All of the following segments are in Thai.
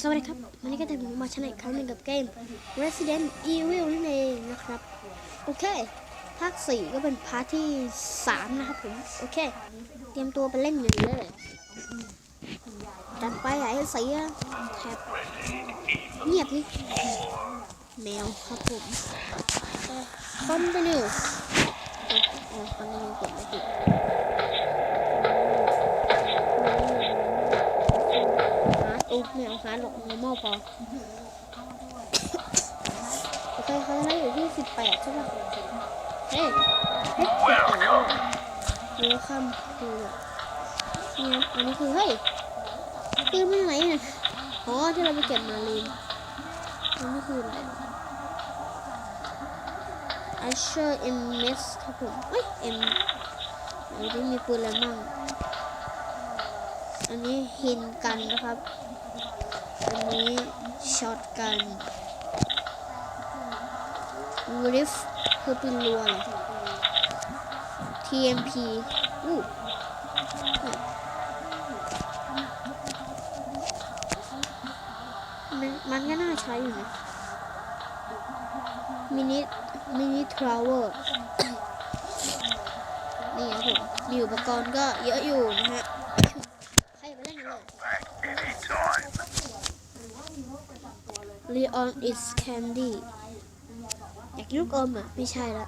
สวัสดีครับวันนี้ก็จะมาชนะอีกครั้งหนึ่งกับเกม Resident Evil นั่นเองนะครับ โอเค ภาค 4 ก็เป็นพาร์ทที่ 3 นะครับผม โอเค เตรียมตัวไปเล่นกันเลยจัดไปไหนเสียแทบเงียบนี่แมวครับผมคอนติเนียอ๋อคอนติเนียกดไม่ติด ฮาร์ดโอ้ไม่เอาฮาร์ดหรอก normal พอโอเคเขาจะได้อยู่ที่สิบแปดใช่ป่ะเฮ้ยเฮ้ยสิบแปดแล้วเวลคัมคือเนี่ยอันนี้คือเฮ้ยปืนมันไหนเนี่ยอ๋อที่เราไปเก็บมาลืมอันนี้คืออะไรอัชเชอร์เอ็มเมสครับผมเฮ้ยเอ็มอันนี้มีปืนอะไรมั่งอันนี้ฮินกันนะครับ อันนี้ช็อตกันริฟคือปืนรัวเหรอ TMP อู้มันมันก็น่าใช้อยู่นะมินิมินิทราวเวอร์นี่ครับผมมีอุปกรณ์ก็เยอะอยู่นะฮะ ใครไปเล่นกันเลย Leon is candy อยากกินลูกอมอะ ไม่ใช่ละ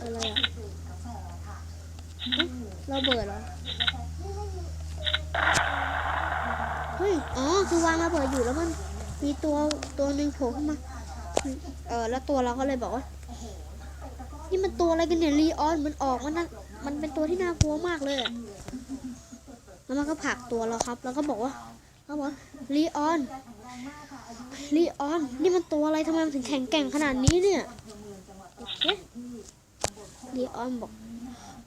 อะไรอะเราเบิดเหรอ เฮ้ย อ๋อ คือวางระเบิดอยู่แล้วมันมีตัวตัวหนึ่งโผล่ขึ้นมา เออแล้วตัวเราก็เลยบอกว่า นี่มันตัวอะไรกันเนี่ยลีออนมันออกมันนั่นมันเป็นตัวที่น่ากลัวมากเลย แล้วมันก็ผลักตัวเราครับ แล้วก็บอกว่าเขาบอกลีออน ลีออน นี่มันตัวอะไรทำไมมันถึงแข็งแกร่งขนาดนี้เนี่ยโอเคลีออนบอก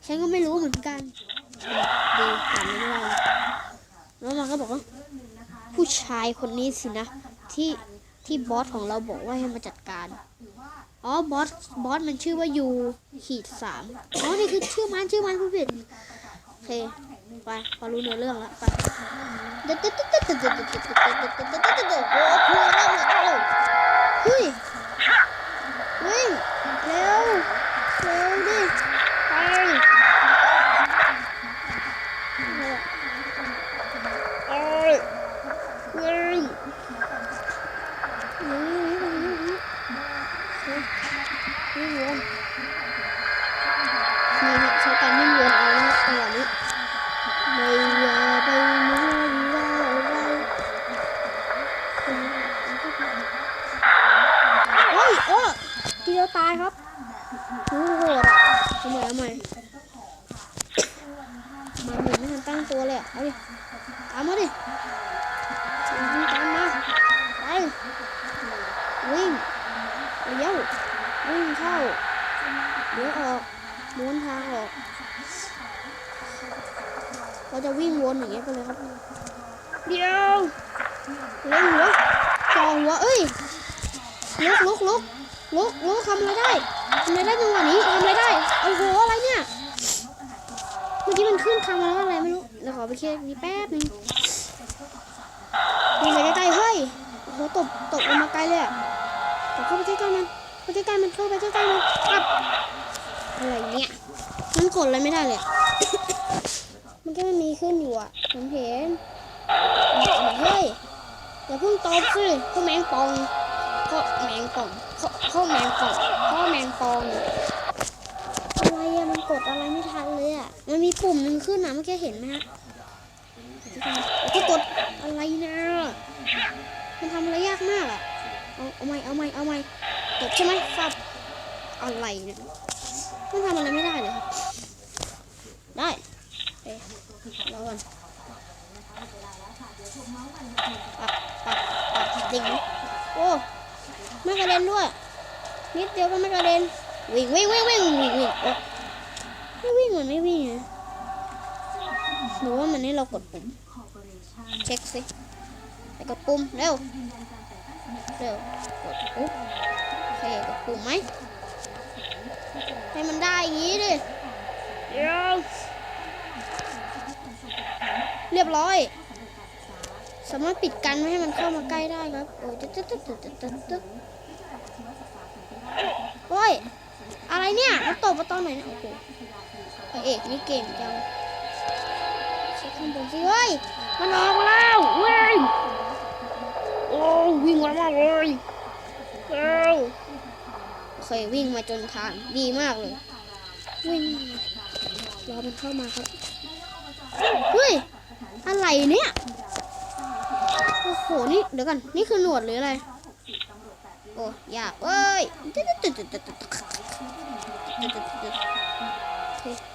ฉันก็ไม่รู้เหมือนกันดีอ่านไม่ได้แล้วมันก็บอกว่า ผู้ชายคนนี้สินะ ที่ที่บอสของเราบอกว่าให้มาจัดการอ๋อบอสบอสมันชื่อว่ายูขีดสามอ๋อนี่คือชื่อมันชื่อมันผู้ผิดโอเค ไปพอรู้เนื้อเรื่องแล้วไป 와, 보여라, 와, 보여. ยวตายครับโอ้โหดอะทำไมทำไมมันหมุนไม่ทันตั้งตัวเลยเอาดิตามมาดิตามมาไปวิ่งเลี้ยววิ่งเข้าเดี๋ยวออกม้วนทางออกเราจะวิ่งวนอย่างเงี้ยไปเลยครับเดี๋ยวเล่นหัวจ่อหัวเอ้ยลุกลุกลุก ลุกลุกทำอะไรได้ทำอะไรได้จังหวะนี้ทำอะไรได้โอ้โหอะไรเนี่ยเมื่อกี้มันขึ้นคำมาแล้วอะไรไม่รู้เดี๋ยวขอไปเคลียร์นี่แป๊บนึงมีอะไรใกล้ๆเฮ้ยโอ้โหตบตบลงมาไกลเลยอะตบเข้าไปใกล้ๆมันเข้าไปใกล้ๆมันเข้าไปใกล้ๆมันครับอะไรเนี่ยมันกดอะไรไม่ได้เลยมันก็มันมีขึ้นอยู่อะผมเห็นเฮ้ยอย่าเพิ่งตบสิเขาแมงปองเขาแมงป่อง เขาเขาแมงป่องเขาแมงปองอะไรอะมันกดอะไรไม่ทันเลยอะมันมีปุ่มหนึ่งขึ้นนะเมื่อกี้เห็นไหมฮะก็กดอะไรนะมันทำอะไรยากมากอะเอาเอาไม่เอาไม่เอาไม่กดใช่ไหมครับอะไรเนี่ยมันทำอะไรไม่ได้เลยครับได้เอ๊ะรอก่อนปักปักปักจริงโอ้ ไม่กระเด็นด้วย นิดเดียวก็ไม่กระเด็น วิ่งวิ่งวิ่งวิ่งวิ่งวิ่งโอ้ไม่วิ่งเหมือนไม่วิ่งนะหนูว่ามันให้เรากดปุ่ม เช็คสิไปกดปุ่มเร็ว เร็ว กดปุ๊บโอเคกดปุ่มไหมให้มันได้อย่างนี้ดิเดี๋ยวเรียบร้อย สามารถปิดกันไม่ให้มันเข้ามาใกล้ได้ครับ โอ้ยตึ๊ดตึ๊ดตึ๊ดตึ๊ดตึ๊ดตึ๊ดโอ้ย อะไรเนี่ยมันตบมาตอนไหนเนี่ยโอ้โหพระเอกนี่เก่งจังเช็คข้างบนสิเฮ้ย มันออกแล้ววิ่งโอ้วิ่งไวมากเลยเอ้าโอเควิ่งมาจนทางดีมากเลย วิ่งรอมันเข้ามาครับ เฮ้ย อะไรเนี่ย โหนี่เดี๋ยวกันนี่คือหนวดหรืออะไร โอ้ยากเอ้ย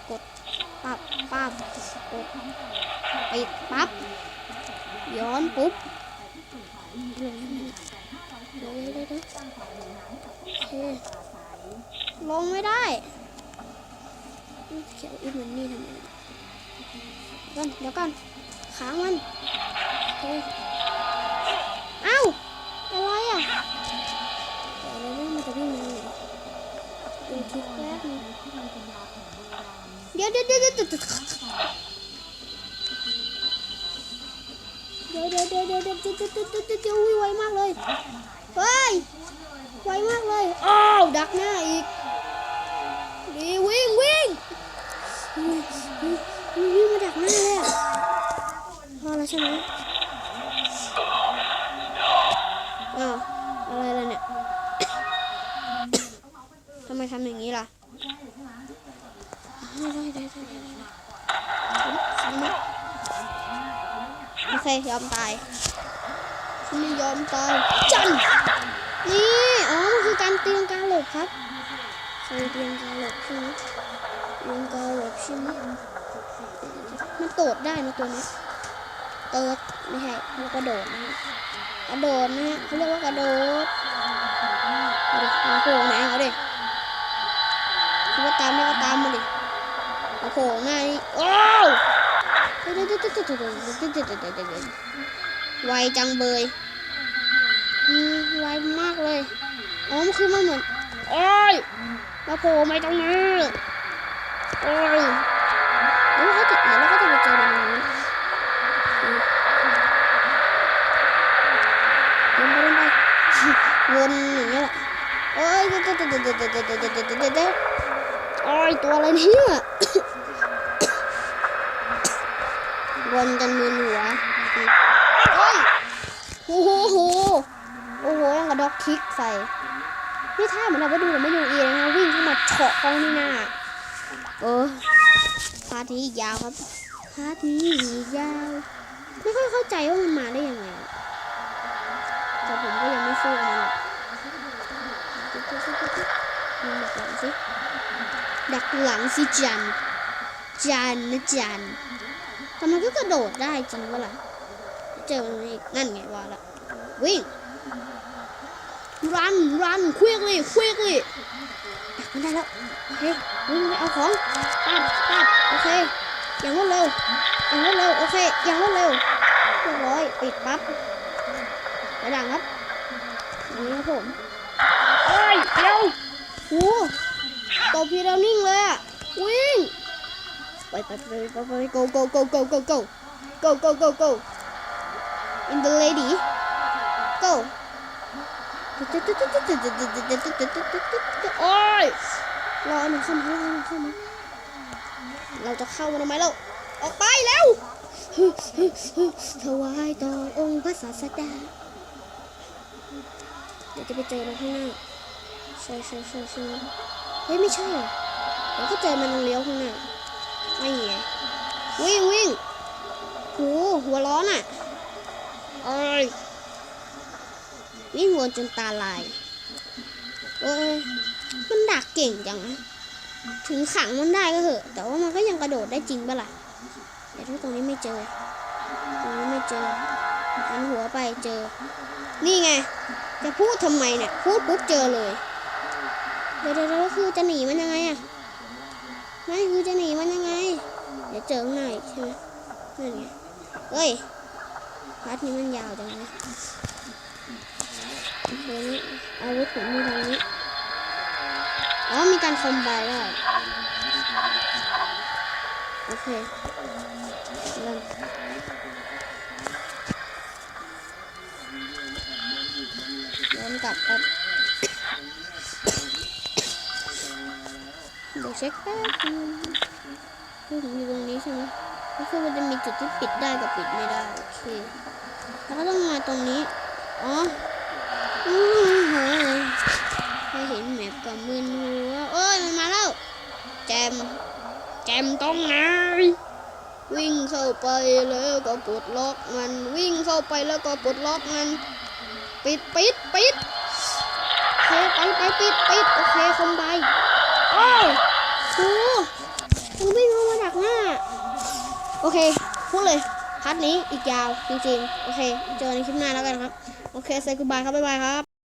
กดปั๊บปั๊บกดปิดปั๊บย้อนปุ๊บลงไม่ได้เขียวอีกเหมือนนี่ทำไมกันเดี๋ยวกันค้างมันโอเค คลิปแรกนี่เดี๋ยวเดี๋ยวเดี๋ยวเดี๋ยวเดี๋ยวเดี๋ยวเดี๋ยวเดี๋ยวเดี๋ยวเดี๋ยวเดี๋ยวเดี๋ยวเดี๋ยวเดี๋ยวไวมากเลยเฮ้ยไวมากเลยอ้าวดักหน้าอีกดีวิ่งวิ่งวิ่งมาดักหน้าเลยพอแล้วใช่ไหมอ้าวอะไรล่ะเนี่ย ทำไมทำอย่างนี้ล่ะได้ได้ได้ได้ได้ได้โอเคยอมตายฉันไม่ยอมตายจันนี่อ๋อมันคือการเตีลังการหลบครับใช่เรียงการหลบใช่ไหมเรียงกาหลบใช่ไหมมันโดดได้นะตัวนี้เติร์ดไม่ใช่มันกระโดดนะกระโดดนะฮะเขาเรียกว่ากระโดดเอาดิมาโผล่ไหนเอาดิคิดว่าตามได้ก็ตามมาดิมาโผล่หน้านี่โอ้ ไวจังเบยไวมากเลย อ๋อ มันคือมันเหมือน โอ้ย มาโผล่ไม่ตรงนี้โอ้ยแล้วเขาจะแล้วเขาจะไปเจอมันนี้อืมเดินไปเดินไปวนอย่างเงี้ยแหละโอ้ยเดี๋ยวเดี๋ยวเดี๋ยวเดี๋ยวเดี๋ยวเดี๋ยวเดี๋ยวเดี๋ยวเดี๋ยวเดี๋ยวโอ้ยตัวอะไรเนี่ย วนจนมึนหัวโอ้ยโอ้โหโอ้โหโอ้โหยังกระดอกคิกใส่นี่ถ้าเหมือนเราไปดูแต่ไม่ดูเองนะวิ่งเข้ามาเฉาะเขานี่นาเออพาร์ทนี้อีกยาวครับพาร์ทนี้อีกยาว ไม่ค่อยเข้าใจว่ามันมาได้ยังไงแต่ผมก็ยังไม่สู้มันหรอกมันดักหลังสิดักหลังสิจันจันนะจัน แต่มันก็กระโดดได้จริงวะล่ะ เจอมันอีกนั่นไงว่าละวิ่งรันรันควิกเลยควิกเลยดักมันได้แล้วโอเควิ่งไปเอาของปัดปัดโอเค อย่างรวดเร็ว อย่างรวดเร็ว โอเค อย่างรวดเร็วเรียบร้อยปิดปั๊บไปหลังครับนี่ครับผมเอ้ยเร็วโอ้ตบพีเรานิ่งเลยอะวิ่ง ไปไปไปไปไป go go go go go go go go go go in the lady go โอ้ยรอหนึ่งเข้ามารอหนึ่งเข้ามาเราจะเข้ามาทำไมเราออกไปแล้วถวายต่อองค์พระศาสดาเดี๋ยวจะไปเจอมันข้างหน้าใช่ใช่ใช่ใช่เฮ้ยไม่ใช่เหรอเดี๋ยวก็เจอมันเลี้ยวข้างหน้า ไม่ไงวิ่งวิ่งโหหัวร้อนอะโอ้ยวิ่งวนจนตาลายโอ้ยมันดักเก่งจังนะถึงขังมันได้ก็เถอะ แต่ว่ามันก็ยังกระโดดได้จริงปะล่ะเดี๋ยวถ้าตรงนี้ไม่เจอ ตรงนี้ไม่เจอหันหัวไปเจอ นี่ไง จะพูดทำไมเนี่ย พูดปุ๊บเจอเลย เดี๋ยวเดี๋ยวเดี๋ยวคือจะหนีมันยังไงอะ ไม่คือจะหนีมันยังไง เดี๋ยวเจอหน่อยใช่ไหมนั่นไงเฮ้ยพัดนี้มันยาวจังเลยเดี๋วนี้อาวุธผมมีทางนี้ อ๋อ มีการคอมไบด้วโอเคเริ่มเนกลับครับ เดี๋ยวเช็คแป๊บนึงอยู่ตรงนี้ใช่ไหมก็คือมันจะมีจุดที่ปิดได้กับปิดไม่ได้โอเคแล้วก็ต้องมาตรงนี้อ๋ออือเฮ้ยให้เห็นแมปกับมือหัวเอ้ยมันมาแล้วแจมแจมตรงไหนวิ่งเข้าไปแล้วก็ปลดล็อกมันวิ่งเข้าไปแล้วก็ปลดล็อกมัน ปิดปิดปิดโอเคไปไปปิดปิดโอเคคอมไบ โอ้โหมันวิ่งเข้ามาดักหน้า โอเค พูดเลย คัดนี้อีกยาวจริงๆ โอเค เจอในคลิปหน้าแล้วกันครับ โอเค say goodbye ครับ บ๊ายบายครับ